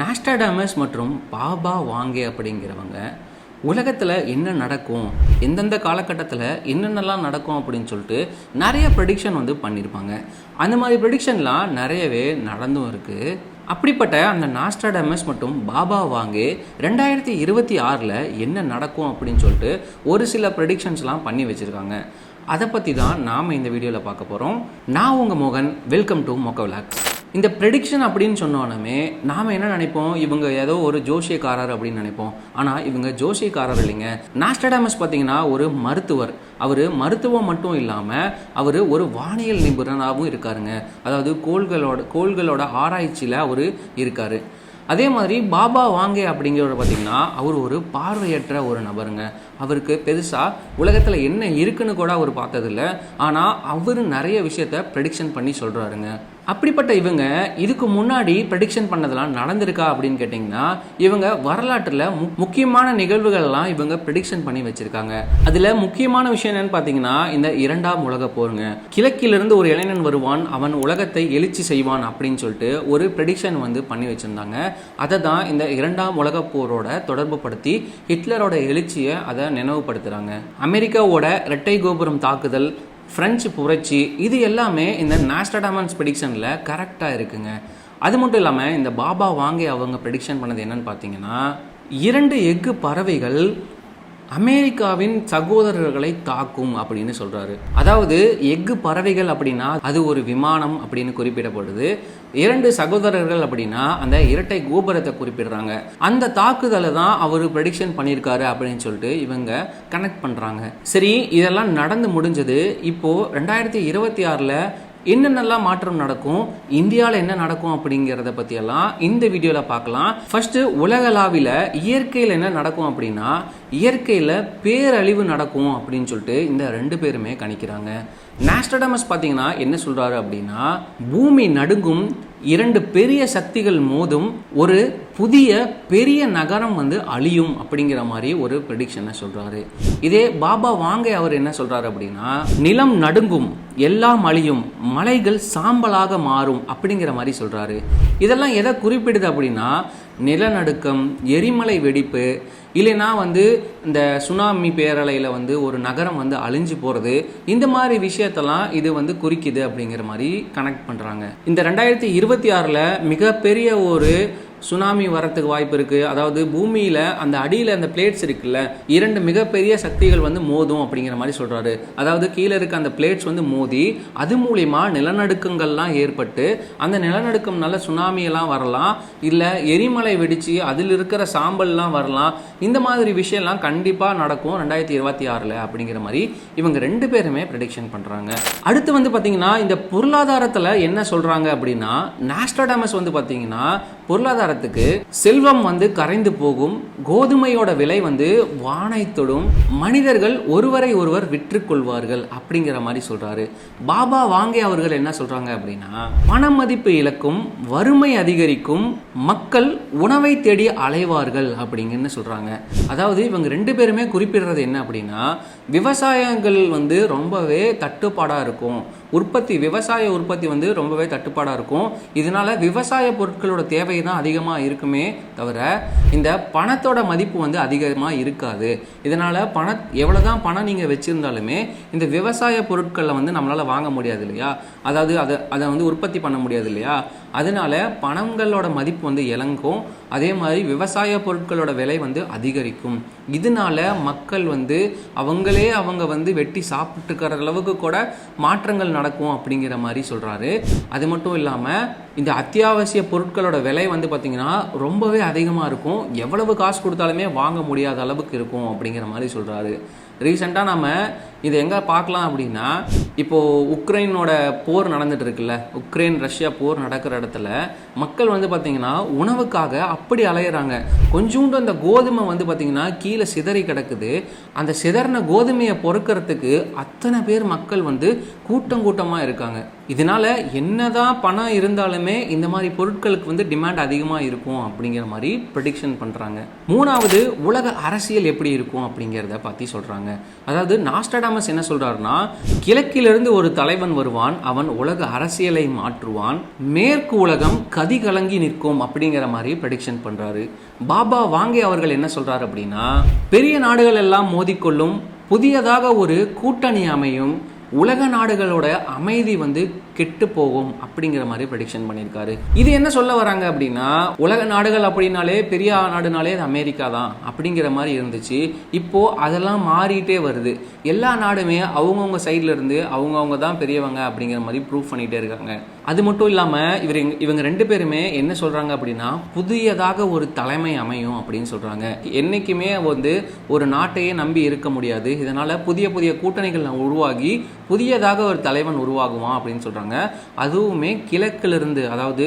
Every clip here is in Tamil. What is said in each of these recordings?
நாஸ்டாடாமஸ் மற்றும் பாபா வாங்கே அப்படிங்கிறவங்க உலகத்தில் என்ன நடக்கும் எந்தெந்த காலகட்டத்தில் என்னென்னலாம் நடக்கும் அப்படின்னு சொல்லிட்டு நிறைய ப்ரெடிக்ஷன் வந்து பண்ணியிருப்பாங்க அந்த மாதிரி ப்ரெடிக்ஷன்லாம் நிறையவே நடந்தும் இருக்குது அப்படிப்பட்ட அந்த நாஸ்டாடமஸ் மற்றும் பாபா வாங்கே ரெண்டாயிரத்தி இருபத்தி ஆறில் என்ன நடக்கும் அப்படின்னு சொல்லிட்டு ஒரு சில ப்ரெடிக்ஷன்ஸ்லாம் பண்ணி வச்சுருக்காங்க. அதை பற்றி தான் நாம் இந்த வீடியோவில் பார்க்க போகிறோம் நான் உங்கள் மோகன். வெல்கம் டு மொக்க விளாக்ஸ் இந்த ப்ரெடிக்ஷன் அப்படின்னு சொன்னோன்னே நாம் என்ன நினைப்போம்? இவங்க ஏதோ ஒரு ஜோஷியக்காரர் அப்படின்னு நினைப்போம். ஆனால் இவங்க ஜோஷியக்காரர் இல்லைங்க. நாஸ்டடாமஸ் பார்த்தீங்கன்னா ஒரு மருத்துவர். அவர் மருத்துவம் மட்டும் இல்லாமல் அவர் ஒரு வானியல் நிபுணராகவும் இருக்காருங்க. அதாவது கோள்களோட கோள்களோட ஆராய்ச்சியில் அவர் இருக்கார். அதே மாதிரி பாபா வாங்கே அப்படிங்கிறவர் பார்த்தீங்கன்னா அவர் ஒரு பார்வையற்ற ஒரு நபருங்க. அவருக்கு பெருசாக உலகத்தில் என்ன இருக்குன்னு கூட அவர் பார்த்ததில்ல. ஆனால் அவர் நிறைய விஷயத்த ப்ரெடிக்ஷன் பண்ணி சொல்கிறாருங்க அப்படிப்பட்ட இவங்க இதுக்கு முன்னாடி ப்ரெடிக்ஷன் பண்ணதெல்லாம் நடந்திருக்கா அப்படின்னு கேட்டிங்கன்னா இவங்க வரலாற்றில் மு முக்கியமான நிகழ்வுகள்லாம் இவங்க ப்ரெடிக்ஷன் பண்ணி வச்சுருக்காங்க. அதில் முக்கியமான விஷயம் என்னன்னு பார்த்தீங்கன்னா இந்த இரண்டாம் உலக போருங்க. கிழக்கிலிருந்து ஒரு இளைஞன் வருவான் அவன் உலகத்தை எழுச்சி செய்வான் அப்படின்னு சொல்லிட்டு ஒரு ப்ரெடிக்ஷன் வந்து பண்ணி வச்சுருந்தாங்க. அதை தான் இந்த இரண்டாம் உலக போரோட தொடர்பு படுத்தி ஹிட்லரோட எழுச்சியை அதை நினைவுபடுத்துகிறாங்க அமெரிக்காவோட இரட்டை கோபுரம் தாக்குதல் ஃப்ரெஞ்சு புரட்சி இது எல்லாமே இந்த நாஸ்டடாமன்ஸ் ப்ரெடிக்ஷனில் கரெக்டாக இருக்குங்க. அது மட்டும் இல்லாமல் இந்த பாபா வாங்கி அவங்க ப்ரெடிக்ஷன் பண்ணது என்னன்னு பார்த்தீங்கன்னா இரண்டு எஃகு பறவைகள் அமெரிக்காவின் சகோதரர்களை தாக்கும் அப்படின்னு சொல்றாரு. அதாவது எஃகு பறவைகள் அப்படின்னா அது ஒரு விமானம் அப்படின்னு குறிப்பிடப்படுது. இரண்டு சகோதரர்கள் அப்படின்னா அந்த இரட்டை கோபுரத்தை குறிப்பிடுறாங்க. அந்த தாக்குதலை தான் அவர் ப்ரெடிக்ஷன் பண்ணியிருக்காரு அப்படின்னு சொல்லிட்டு இவங்க கனெக்ட் பண்ணுறாங்க சரி இதெல்லாம் நடந்து முடிஞ்சது. இப்போது ரெண்டாயிரத்தி இருபத்தி ஆறில் என்னென்னலாம் மாற்றம் நடக்கும் இந்தியாவில் என்ன நடக்கும் அப்படிங்கிறத பற்றியெல்லாம் இந்த வீடியோவில் பார்க்கலாம் ஃபர்ஸ்ட் உலகளாவில் இயற்கையில் என்ன நடக்கும் அப்படின்னா இயற்கையில் பேரழிவு நடக்கும் அப்படின்னு சொல்லிட்டு இந்த ரெண்டு பேருமே கணிக்கிறாங்க. நேஸ்டடமஸ் பார்த்தீங்கன்னா என்ன சொல்கிறாரு அப்படின்னா பூமி நடுங்கும் இரண்டு பெரிய சக்திகள் மோதும் ஒரு புதிய பெரிய நகரம் வந்து அழியும் அப்படிங்கிற மாதிரி ஒரு ப்ரெடிக்ஷனை சொல்கிறாரு இதே பாபா வாங்க அவர் என்ன சொல்கிறாரு அப்படின்னா நிலம் நடுங்கும் எல்லாம் அழியும் மலைகள் சாம்பலாக மாறும் அப்படிங்கிற மாதிரி சொல்கிறாரு இதெல்லாம் எதை குறிப்பிடுது அப்படின்னா நிலநடுக்கம் எரிமலை வெடிப்பு இல்லைன்னா வந்து இந்த சுனாமி பேரலையில் வந்து ஒரு நகரம் வந்து அழிஞ்சு போகிறது இந்த மாதிரி விஷயத்தெல்லாம் இது வந்து குறிக்குது அப்படிங்கிற மாதிரி கனெக்ட் பண்ணுறாங்க இந்த ரெண்டாயிரத்தி இருபது இருபத்தி ஆறில் மிகப்பெரிய ஒரு சுனாமி வரத்துக்கு வாய்ப்பு இருக்குது அதாவது பூமியில் அந்த அடியில் அந்த பிளேட்ஸ் இருக்குல்ல இரண்டு மிகப்பெரிய சக்திகள் வந்து மோதும் அப்படிங்கிற மாதிரி சொல்கிறாரு அதாவது கீழே இருக்க அந்த பிளேட்ஸ் வந்து மோதி அது மூலிமா நிலநடுக்கங்கள்லாம் ஏற்பட்டு அந்த நிலநடுக்கம்னால சுனாமியெல்லாம் வரலாம். இல்லை எரிமலை வெடித்து அதில் இருக்கிற சாம்பல்லாம் வரலாம். இந்த மாதிரி விஷயம்லாம் கண்டிப்பாக நடக்கும் ரெண்டாயிரத்தி இருபத்தி ஆறில் அப்படிங்கிற மாதிரி இவங்க ரெண்டு பேருமே ப்ரெடிக்ஷன் பண்ணுறாங்க அடுத்து வந்து பார்த்திங்கன்னா இந்த பொருளாதாரத்தில் என்ன சொல்கிறாங்க அப்படின்னா நாஸ்டாடாமஸ் வந்து பார்த்தீங்கன்னா பொருளாதாரத்துக்கு செல்வம் வந்து கரைந்து போகும் கோதுமையோட விலை வந்து வானை தொடும் மனிதர்கள் ஒருவரை ஒருவர் விற்றுக்கொள்வார்கள் அப்படிங்கிற மாதிரி சொல்றாரு. பாபா வாங்கே அவர்கள் என்ன சொல்றாங்க அப்படின்னா பண மதிப்பு இழக்கும் வறுமை அதிகரிக்கும் மக்கள் உணவை தேடி அலைவார்கள் அப்படிங்கன்னு சொல்றாங்க. அதாவது இவங்க ரெண்டு பேருமே குறிப்பிடுறது என்ன அப்படின்னா விவசாயங்கள் வந்து ரொம்பவே தட்டுப்பாடாக இருக்கும். உற்பத்தி விவசாய உற்பத்தி வந்து ரொம்பவே தட்டுப்பாடாக இருக்கும். இதனால விவசாய பொருட்களோட தேவை தான் அதிகமாக இருக்குமே தவிர இந்த பணத்தோட மதிப்பு வந்து அதிகமாக இருக்காது. இதனால் பண எவ்வளோ தான் பணம் நீங்கள் வச்சுருந்தாலுமே இந்த விவசாய பொருட்களை வந்து நம்மளால் வாங்க முடியாது இல்லையா? அதாவது அதை அதை வந்து உற்பத்தி பண்ண முடியாது இல்லையா? அதனால பணங்களோட மதிப்பு வந்து இழங்கும் அதே மாதிரி விவசாய பொருட்களோட விலை வந்து அதிகரிக்கும். இதனால மக்கள் வந்து அவங்களே அவங்க வந்து வெட்டி சாப்பிட்டுக்கிற அளவுக்கு கூட மாற்றங்கள் நடக்கும் அப்படிங்கிற மாதிரி சொல்கிறாரு அது மட்டும் இல்லாமல் இந்த அத்தியாவசிய பொருட்களோட விலை வந்து பார்த்திங்கன்னா ரொம்பவே அதிகமாக இருக்கும். எவ்வளவு காசு கொடுத்தாலுமே வாங்க முடியாத அளவுக்கு இருக்கும் அப்படிங்கிற மாதிரி சொல்கிறாரு ரீசெண்டாக நம்ம இதை எங்கே பார்க்கலாம் அப்படின்னா இப்போது உக்ரைனோட போர் நடந்துட்டு இருக்குல்ல உக்ரைன் ரஷ்யா போர் நடக்கிற இடத்துல மக்கள் வந்து பார்த்திங்கன்னா உணவுக்காக அப்படி அலையிறாங்க. கொஞ்சோண்டு அந்த கோதுமை வந்து பார்த்திங்கன்னா கீழே சிதறி கிடக்குது. அந்த சிதறின கோதுமையை பொறுக்கிறதுக்கு அத்தனை பேர் மக்கள் வந்து கூட்டம் கூட்டமாக இருக்காங்க. இதனால என்னதான் பணம் இருந்தாலுமே இந்த மாதிரி பொருட்களுக்கு வந்து டிமாண்ட் அதிகமாக இருக்கும் அப்படிங்கிற மாதிரி ப்ரெடிக்ஷன் பண்ணுறாங்க மூணாவது உலக அரசியல் எப்படி இருக்கும் அப்படிங்கிறத பற்றி சொல்கிறாங்க அதாவது நாஸ்டடாமஸ் என்ன சொல்கிறாருன்னா கிழக்கிலிருந்து ஒரு தலைவன் வருவான் அவன் உலக அரசியலை மாற்றுவான் மேற்கு உலகம் கதி கலங்கி நிற்கும் அப்படிங்கிற மாதிரி ப்ரெடிக்ஷன் பண்ணுறாரு பாபா வாங்கே அவர்கள் என்ன சொல்கிறார் அப்படின்னா பெரிய நாடுகள் எல்லாம் மோதிக்கொள்ளும் புதியதாக ஒரு கூட்டணி அமையும் உலக நாடுகளோட அமைதி வந்து கெட்டு போகும் அப்படிங்கிற மாதிரி ப்ரெடிக்ஷன் பண்ணியிருக்காரு. இது என்ன சொல்ல வராங்க அப்படின்னா உலக நாடுகள் அப்படின்னாலே பெரிய நாடுனாலே அது அமெரிக்கா தான் அப்படிங்கிற மாதிரி இருந்துச்சு. இப்போ அதெல்லாம் மாறிட்டே வருது. எல்லா நாடுமே அவங்கவுங்க சைட்ல இருந்து அவங்கவுங்க தான் பெரியவங்க அப்படிங்கிற மாதிரி ப்ரூவ் பண்ணிட்டே இருக்காங்க. அது மட்டும் இல்லாமல் இவர் இவங்க ரெண்டு பேருமே என்ன சொல்றாங்க அப்படின்னா புதியதாக ஒரு தலைமை அமையும் அப்படின்னு சொல்றாங்க. என்னைக்குமே வந்து ஒரு நாட்டையே நம்பி இருக்க முடியாது. இதனால புதிய புதிய கூட்டணிகள் உருவாகி புதியதாக ஒரு தலைவன் உருவாகுவான் அப்படின்னு சொல்றாங்க. அதுவுமே கிழக்கிலிருந்து அதாவது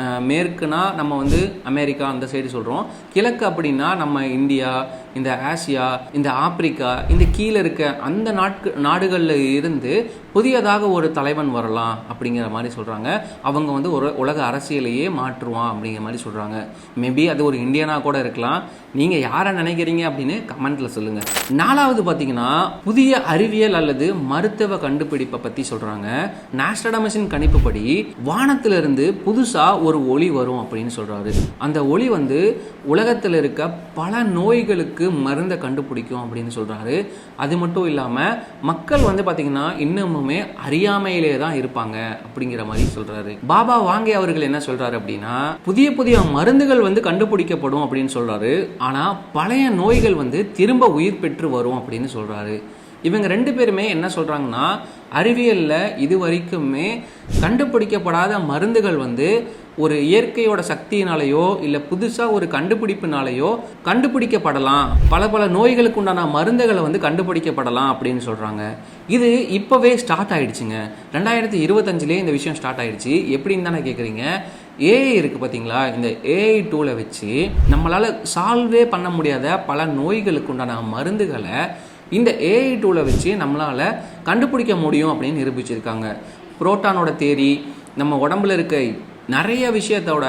மேற்குனா நம்ம வந்து அமெரிக்கா அந்த சைடு சொல்கிறோம் கிழக்கு அப்படின்னா நம்ம இந்தியா இந்த ஆசியா இந்த ஆப்பிரிக்கா இந்த கீழே இருக்க அந்த நாட்கு நாடுகளில் இருந்து புதியதாக ஒரு தலைவன் வரலாம் அப்படிங்கிற மாதிரி சொல்கிறாங்க அவங்க வந்து ஒரு உலக அரசியலையே மாற்றுவான் அப்படிங்கிற மாதிரி சொல்கிறாங்க மேபி அது ஒரு இந்தியனாக கூட இருக்கலாம். நீங்கள் யாரை நினைக்கிறீங்க அப்படின்னு கமெண்ட்டில் சொல்லுங்கள் நாலாவது பார்த்தீங்கன்னா புதிய அறிவியல் அல்லது மருத்துவ கண்டுபிடிப்பை பற்றி சொல்கிறாங்க நாஸ்டடமஸின் கணிப்புப்படி வானத்திலிருந்து புதுசாக ஒரு ஒளி வரும் அப்படின்னு சொல்கிறாரு அந்த ஒளி வந்து உலகத்தில் இருக்க பல நோய்களுக்கு மருந்தை கண்டுபிடிக்கும் அப்படின்னு சொல்கிறாரு அது மட்டும் இல்லாமல் மக்கள் வந்து பார்த்திங்கன்னா இன்னமுமே அறியாமையிலே தான் இருப்பாங்க அப்படிங்கிற மாதிரி சொல்கிறாரு பாபா வாங்கே அவர்கள் என்ன சொல்கிறாரு அப்படின்னா புதிய புதிய மருந்துகள் வந்து கண்டுபிடிக்கப்படும் அப்படின்னு சொல்கிறாரு ஆனால் பழைய நோய்கள் வந்து திரும்ப உயிர் பெற்று வரும் அப்படின்னு சொல்கிறாரு இவங்க ரெண்டு பேருமே என்ன சொல்கிறாங்கன்னா அறிவியலில் இது வரைக்குமே கண்டுபிடிக்கப்படாத மருந்துகள் வந்து ஒரு இயற்கையோட சக்தியினாலேயோ இல்லை புதுசாக ஒரு கண்டுபிடிப்பினாலேயோ கண்டுபிடிக்கப்படலாம். பல பல நோய்களுக்கு உண்டான மருந்துகளை வந்து கண்டுபிடிக்கப்படலாம் அப்படின்னு சொல்கிறாங்க இது இப்போவே ஸ்டார்ட் ஆகிடுச்சிங்க ரெண்டாயிரத்தி இருபத்தஞ்சிலே இந்த விஷயம் ஸ்டார்ட் ஆகிடுச்சு எப்படின்னு தானே கேட்குறீங்க ஏஐ இருக்குது பார்த்தீங்களா இந்த ஏஐ டூலை வச்சு நம்மளால் சால்வே பண்ண முடியாத பல நோய்களுக்கு உண்டான மருந்துகளை இந்த ஏஐ டூலை வச்சு நம்மளால் கண்டுபிடிக்க முடியும் அப்படின்னு நிரூபிச்சிருக்காங்க. புரோட்டானோட தேரி நம்ம உடம்புல இருக்க நிறைய விஷயத்தோட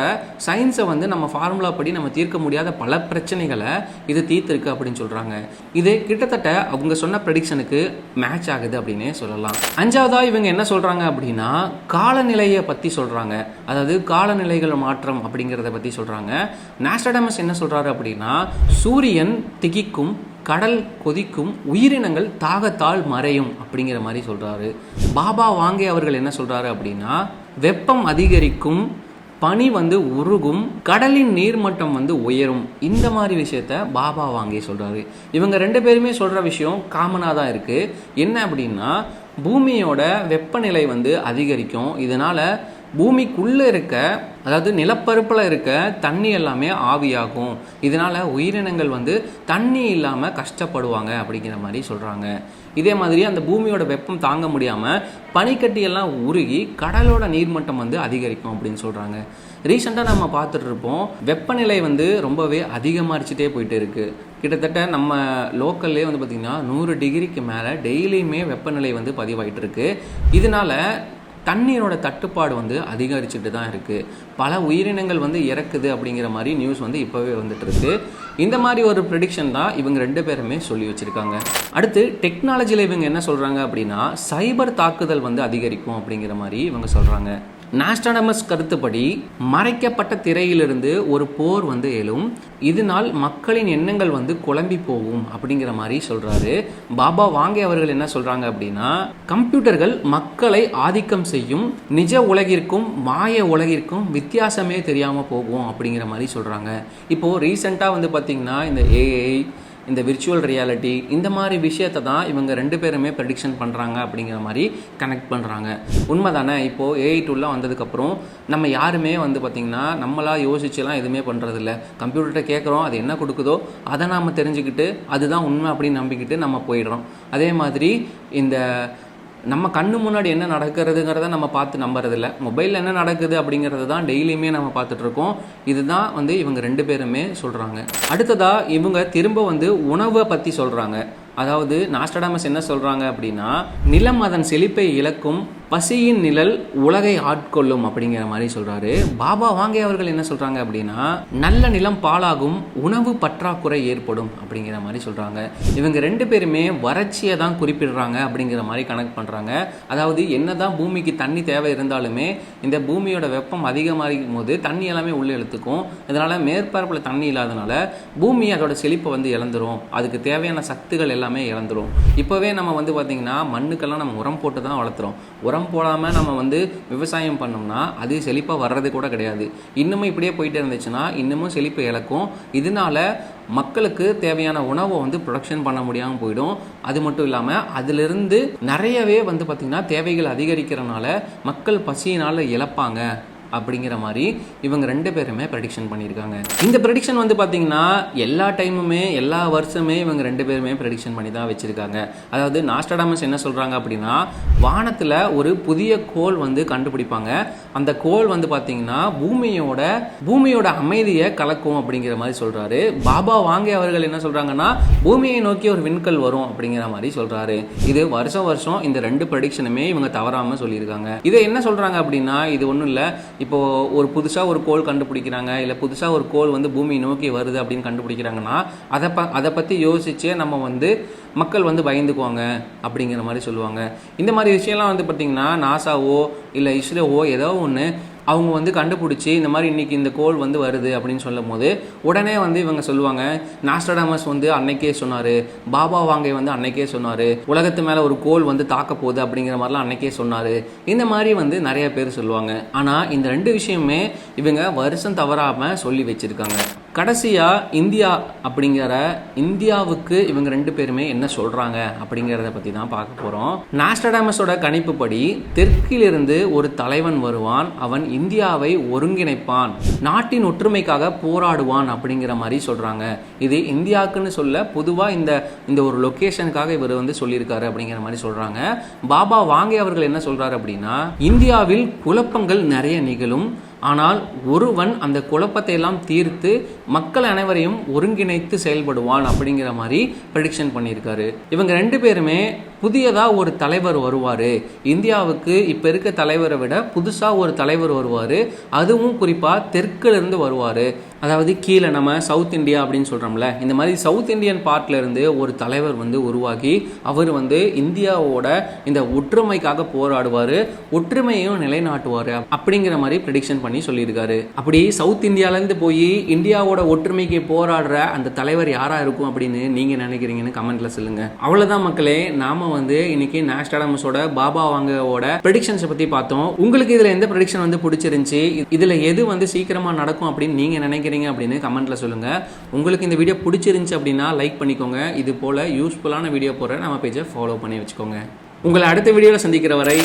சயின்ஸை வந்து நம்ம ஃபார்முலா படி நம்ம தீர்க்க முடியாத பல பிரச்சனைகளை இது தீர்த்திருக்கு அப்படின்னு சொல்கிறாங்க இது கிட்டத்தட்ட அவங்க சொன்ன ப்ரெடிக்ஷனுக்கு மேட்ச் ஆகுது அப்படின்னே சொல்லலாம். அஞ்சாவதாக இவங்க என்ன சொல்கிறாங்க அப்படின்னா காலநிலையை பற்றி சொல்கிறாங்க அதாவது காலநிலைகள் மாற்றம் அப்படிங்கிறத பற்றி சொல்கிறாங்க நாஸ்டடமஸ் என்ன சொல்கிறாரு அப்படின்னா சூரியன் திகிக்கும் கடல் கொதிக்கும் உயிரினங்கள் தாகத்தால் மறையும் அப்படிங்கிற மாதிரி சொல்கிறாரு பாபா வாங்கே அவர்கள் என்ன சொல்கிறாரு அப்படின்னா வெப்பம் அதிகரிக்கும் பனி வந்து உருகும் கடலின் நீர்மட்டம் வந்து உயரும். இந்த மாதிரி விஷயத்த பாபா வாங்கி சொல்கிறாரு இவங்க ரெண்டு பேருமே சொல்கிற விஷயம் காமனாக தான் இருக்குது என்ன அப்படின்னா பூமியோட வெப்பநிலை வந்து அதிகரிக்கும். இதனால் பூமிக்குள்ளே இருக்க அதாவது நிலப்பரப்பில் இருக்க தண்ணி எல்லாமே ஆவியாகும். இதனால் உயிரினங்கள் வந்து தண்ணி இல்லாமல் கஷ்டப்படுவாங்க அப்படிங்கிற மாதிரி சொல்கிறாங்க இதே மாதிரி அந்த பூமியோட வெப்பம் தாங்க முடியாமல் பனிக்கட்டியெல்லாம் உருகி கடலோட நீர்மட்டம் வந்து அதிகரிக்கும் அப்படின்னு சொல்கிறாங்க ரீசெண்டாக நம்ம பார்த்துட்டு இருப்போம் வெப்பநிலை வந்து ரொம்பவே அதிகமாகிச்சிட்டே போயிட்டு இருக்குது கிட்டத்தட்ட நம்ம லோக்கல்லே வந்து பார்த்திங்கன்னா நூறு டிகிரிக்கு மேலே டெய்லியுமே வெப்பநிலை வந்து பதிவாயிட்டு இருக்கு. இதனால தண்ணீரோட தட்டுப்பாடு வந்து அதிகரிச்சுட்டு தான் இருக்குது பல உயிரினங்கள் வந்து இறக்குது அப்படிங்கிற மாதிரி நியூஸ் வந்து இப்போவே வந்துட்டு இருக்கு. இந்த மாதிரி ஒரு ப்ரெடிக்ஷன் தான் இவங்க ரெண்டு பேருமே சொல்லி வச்சுருக்காங்க. அடுத்து டெக்னாலஜியில் இவங்க என்ன சொல்கிறாங்க அப்படின்னா சைபர் தாக்குதல் வந்து அதிகரிக்கும் அப்படிங்கிற மாதிரி இவங்க சொல்கிறாங்க நாஸ்டானமஸ் கருத்துப்படி மறைக்கப்பட்ட திரையிலிருந்து ஒரு போர் வந்து எழும். இதனால் மக்களின் எண்ணங்கள் வந்து குழம்பி போகும் அப்படிங்கிற மாதிரி சொல்றாரு. பாபா வாங்கே அவர்கள் என்ன சொல்றாங்க அப்படின்னா கம்ப்யூட்டர்கள் மக்களை ஆதிக்கம் செய்யும் நிஜ உலகிற்கும் மாய உலகிற்கும் வித்தியாசமே தெரியாம போகும் அப்படிங்கிற மாதிரி சொல்றாங்க. இப்போ ரீசெண்டாக வந்து பார்த்திங்கன்னா இந்த ஏஐ இந்த விர்ச்சுவல் ரியாலிட்டி இந்த மாதிரி விஷயத்தை தான் இவங்க ரெண்டு பேருமே ப்ரெடிக்ஷன் பண்ணுறாங்க அப்படிங்கிற மாதிரி கனெக்ட் பண்ணுறாங்க உண்மை தானே இப்போது ஏஐ டூலாம் வந்ததுக்கப்புறம் நம்ம யாருமே வந்து பார்த்திங்கன்னா நம்மளாக யோசிச்சுலாம் எதுவுமே பண்ணுறதில்ல கம்ப்யூட்டர்கிட்ட கேட்குறோம் அது என்ன கொடுக்குதோ அதை நாம் தெரிஞ்சுக்கிட்டு அதுதான் உண்மை அப்படின்னு நம்பிக்கிட்டு நம்ம போயிடுறோம். அதே மாதிரி இந்த நம்ம கண்ணு முன்னாடி என்ன நடக்கிறதுங்கிறத நம்ம பார்த்து நம்புறதில்ல. மொபைலில் என்ன நடக்குது அப்படிங்கிறது தான் டெய்லியுமே நம்ம பார்த்துட்ருக்கோம். இதுதான் வந்து இவங்க ரெண்டு பேருமே சொல்கிறாங்க அடுத்ததாக இவங்க திரும்ப வந்து உணவை பற்றி சொல்கிறாங்க அதாவது நாஸ்டடாமஸ் என்ன சொல்கிறாங்க அப்படின்னா நிலம் அதன் செழிப்பை இழக்கும் பசியின் நிழல் உலகை ஆட்கொள்ளும் அப்படிங்கிற மாதிரி சொல்றாரு. பாபா வாங்கே அவர்கள் என்ன சொல்றாங்க அப்படின்னா நல்ல நிலம் பாழாகும் உணவு பற்றாக்குறை ஏற்படும் அப்படிங்கிற மாதிரி சொல்றாங்க. இவங்க ரெண்டு பேருமே வறட்சியை தான் குறிப்பிடுறாங்க அப்படிங்கிற மாதிரி கணக்கு பண்றாங்க. அதாவது என்னதான் பூமிக்கு தண்ணி தேவை இருந்தாலுமே இந்த பூமியோட வெப்பம் அதிகமாகும் போது தண்ணி எல்லாமே உள்ளே இழுத்துக்கும். இதனால மேற்பரப்பில் தண்ணி இல்லாதனால பூமி அதோட செழிப்பை வந்து இழந்துரும். அதுக்கு தேவையான சக்திகள் எல்லாமே இழந்துரும். இப்போவே நம்ம வந்து பார்த்திங்கன்னா மண்ணுக்கெல்லாம் நம்ம உரம் போட்டு தான் வளர்த்துறோம். உரம் போடாமல் நம்ம வந்து விவசாயம் பண்ணோம்னா அது செழிப்பாக வர்றது கூட கிடையாது. இன்னமும் இப்படியே போயிட்டே இருந்துச்சுன்னா இன்னமும் செழிப்பு இழக்கும். இதனால மக்களுக்கு தேவையான உணவை வந்து ப்ரொடக்ஷன் பண்ண முடியாமல் போயிடும். அது மட்டும் இல்லாமல் அதிலிருந்து நிறையவே வந்து பார்த்திங்கன்னா தேவைகள் அதிகரிக்கிறனால மக்கள் பசியினால் இழப்பாங்க. அப்படிங்கிற மாதிரி இவங்க ரெண்டு பேருமே ப்ரெடிக்ஷன் பண்ணியிருக்காங்க. இந்த ப்ரெடிக்ஷன் வந்து பார்த்தீங்கன்னா எல்லா டைமுமே எல்லா வருஷமே இவங்க ரெண்டு பேருமே ப்ரெடிக்ஷன் பண்ணி தான் வச்சுருக்காங்க. அதாவது நாஸ்டாடாமஸ் என்ன சொல்கிறாங்க அப்படின்னா வானத்தில் ஒரு புதிய கோள் வந்து கண்டுபிடிப்பாங்க. அந்த கோள் வந்து பார்த்தீங்கன்னா பூமியோட பூமியோட அமைதியை கலக்கும் அப்படிங்கிற மாதிரி சொல்கிறாரு பாபா வாங்கி அவர்கள் என்ன சொல்கிறாங்கன்னா பூமியை நோக்கி ஒரு விண்கல் வரும் அப்படிங்கிற மாதிரி சொல்கிறாரு இது வருஷம் வருஷம் இந்த ரெண்டு ப்ரெடிக்ஷனுமே இவங்க தவறாமல் சொல்லியிருக்காங்க. இதை என்ன சொல்கிறாங்க அப்படின்னா இது ஒன்றும் இல்லை. இப்போது ஒரு புதுசாக ஒரு கோள் கண்டுபிடிக்கிறாங்க இல்லை புதுசாக ஒரு கோள் வந்து பூமி நோக்கி வருது அப்படின்னு கண்டுபிடிக்கிறாங்கன்னா அதை ப அதை பற்றி யோசிச்சே நம்ம வந்து மக்கள் வந்து பயந்துக்குவாங்க அப்படிங்கிற மாதிரி சொல்லுவாங்க. இந்த மாதிரி விஷயம்லாம் வந்து பார்த்திங்கன்னா நாசாவோ இல்லை இஸ்ரோவோ ஏதோ ஒன்று அவங்க வந்து கண்டுபிடிச்சி இந்த மாதிரி இன்னைக்கு இந்த கோள் வந்து வருது அப்படின்னு சொல்லும் போது உடனே வந்து இவங்க சொல்லுவாங்க நாஸ்டடாமஸ் வந்து அன்னைக்கே சொன்னார். பாபா வாங்கை வந்து அன்னைக்கே சொன்னார். உலகத்து மேலே ஒரு கோள் வந்து தாக்க போகுது அப்படிங்கிற மாதிரிலாம் அன்னைக்கே சொன்னார். இந்த மாதிரி வந்து நிறைய பேர் சொல்லுவாங்க. ஆனால் இந்த ரெண்டு விஷயமே இவங்க வருஷம் தவறாமல் சொல்லி வச்சுருக்காங்க. கடைசியாக இந்தியா அப்படிங்கிற இந்தியாவுக்கு இவங்க ரெண்டு பேருமே என்ன சொல்கிறாங்க அப்படிங்கிறத பற்றி தான் பார்க்க போகிறோம் நாஸ்டடாமஸோட கணிப்புப்படி தெற்கிலிருந்து ஒரு தலைவன் வருவான் அவன் இந்தியாவை ஒருங்கிணைப்பான் நாட்டின் ஒற்றுமைக்காக போராடுவான் அப்படிங்கிற மாதிரி சொல்கிறாங்க இது இந்தியாவுக்குன்னு சொல்ல பொதுவாக இந்த இந்த ஒரு லொக்கேஷனுக்காக இவர் வந்து சொல்லியிருக்காரு அப்படிங்கிற மாதிரி சொல்கிறாங்க பாபா வாங்கே அவர்கள் என்ன சொல்கிறாரு அப்படின்னா இந்தியாவில் குழப்பங்கள் நிறைய நிகழும் ஆனால் ஒருவன் அந்த குழப்பத்தை எல்லாம் தீர்த்து மக்கள் அனைவரையும் ஒருங்கிணைத்து செயல்படுவான் அப்படிங்கிற மாதிரி ப்ரெடிக்ஷன் பண்ணியிருக்காரு. இவங்க ரெண்டு பேருமே புதியதாக ஒரு தலைவர் வருவார். இந்தியாவுக்கு இப்போ இருக்க தலைவரை விட புதுசாக ஒரு தலைவர் வருவார். அதுவும் குறிப்பாக தெற்குலேருந்து வருவார். அதாவது கீழே நம்ம சவுத் இந்தியா அப்படின்னு சொல்கிறோம்ல இந்த மாதிரி சவுத் இந்தியன் பார்ட்லேருந்து ஒரு தலைவர் வந்து உருவாகி அவர் வந்து இந்தியாவோட இந்த ஒற்றுமைக்காக போராடுவார் ஒற்றுமையையும் நிலைநாட்டுவார் அப்படிங்கிற மாதிரி ப்ரெடிக்ஷன் பண்ணி சொல்லியிருக்காரு. அப்படி சவுத் இந்தியாவிலேருந்து போய் இந்தியாவோட ஒற்றுமைக்கு போராடுற அந்த தலைவர் யாராக இருக்கும் அப்படின்னு நீங்கள் நினைக்கிறீங்கன்னு கமெண்ட்டில் சொல்லுங்கள் அவ்வளோதான் மக்களே நாம வந்து இன்னைக்கு நாஸ்டாடமஸோட பாபா வாங்கவோட ப்ரெடிக்ஷன்ஸை பற்றி பார்த்தோம். உங்களுக்கு இதில் எந்த ப்ரெடிக்ஷன் வந்து பிடிச்சிருந்துச்சு? இதில் எது வந்து சீக்கிரமாக நடக்கும் அப்படின்னு நீங்கள் நினைக்கிறீங்க அப்படின்னு கமெண்ட்ல சொல்லுங்கள் உங்களுக்கு இந்த வீடியோ பிடிச்சிருந்துச்சு அப்படின்னா லைக் பண்ணிக்கோங்க. இது போல் யூஸ்ஃபுல்லான வீடியோ போடுற நம்ம பேஜை ஃபாலோ பண்ணி வச்சுக்கோங்க. உங்களை அடுத்த வீடியோவில் சந்திக்கிற வரை